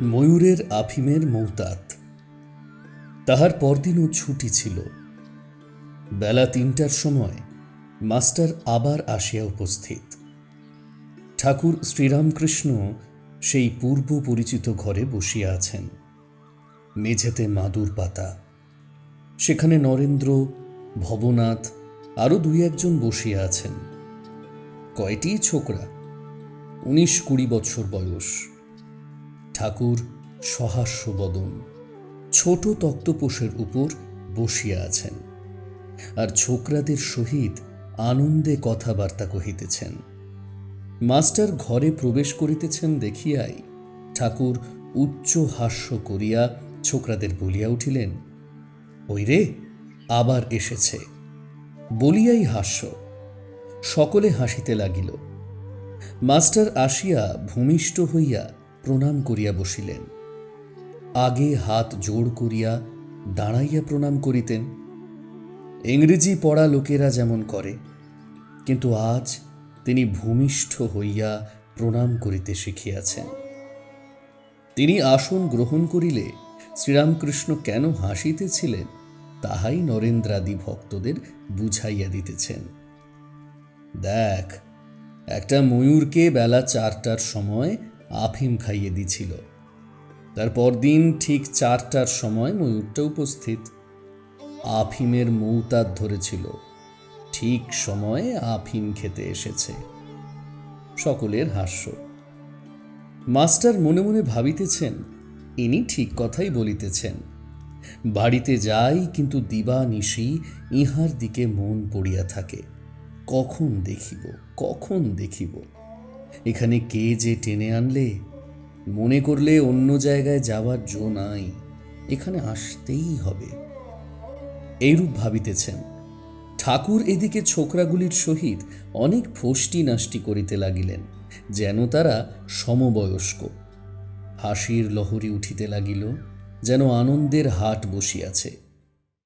ঠাকুরের আফিমের মৌতাত। তাহার পরদিনও ছুটি ছিল। বেলা তিনটার সময় মাস্টার আবার আসিয়া উপস্থিত। ঠাকুর শ্রীরামকৃষ্ণ সেই পূর্ব পরিচিত ঘরে বসিয়া আছেন। মেঝেতে মাদুর পাতা। সেখানে নরেন্দ্র, ভবনাথ আরও দুই একজন বসিয়া আছেন। কয়টি ছোকরা? উনিশ কুড়ি বৎসর বয়স। ঠাকুর সহাস্য বদন ছোট তক্তপোষের উপর বসিয়া আছেন আর ছোকরাদের সহিত আনন্দে কথাবার্তা কহিতেছেন। মাস্টার ঘরে প্রবেশ করিতেছেন দেখিয়াই ঠাকুর উচ্চ হাস্য করিয়া ছোকরাদের বলিয়া উঠিলেন ওই রে আবার এসেছে। বলিয়াই হাস্য, সকলে হাসিতে লাগিল। মাস্টার আসিয়া ভূমিষ্ঠ হইয়া প্রণাম করিয়া বসিলেন। আগে হাত জোড় করিয়া দাঁড়াইয়া প্রণাম করিতেন। ইংরেজি পড়া লোকেরা যেমন করে, কিন্তু আজ তিনি ভূমিষ্ঠ হইয়া প্রণাম করিতে শিখিয়াছেন। তিনি আসন গ্রহণ করিলে শ্রীরামকৃষ্ণ কেন হাসিতেছিলেন, তাহাই নরেন্দ্রাদি ভক্তদের বুঝাইয়া দিতেছেন। দেখ, একটা ময়ূরকে বেলা চারটার সময় আফিম খাইয়ে দিছিল। তার পরদিন ঠিক চারটার সময় ময়ূরটা উপস্থিত। আফিমের মৌতার ধরেছিল। ঠিক সময়ে আফিম খেতে এসেছে। সকলের হাস্য। মাস্টার মনে মনে ভাবিতেছেন, ইনি ঠিক কথাই বলিতেছেন। বাড়িতে যাই কিন্তু দিবা নিশি ইহার দিকে মন পড়িয়া থাকে। কখন দেখিব কখন দেখিব? এখানে কে যে টেনে আনলে? মনে করলে অন্য জায়গায় যাওয়ার জো নাই, এখানে আসতেই হবে। এইরূপ ভাবিতেছেন। ঠাকুর এদিকে ছোকরাগুলির সহিত অনেক ফষ্টি নাষ্টি করিতে লাগিলেন, যেন তারা সমবয়স্ক। হাসির লহরী উঠিতে লাগিল, যেন আনন্দের হাট বসিয়াছে।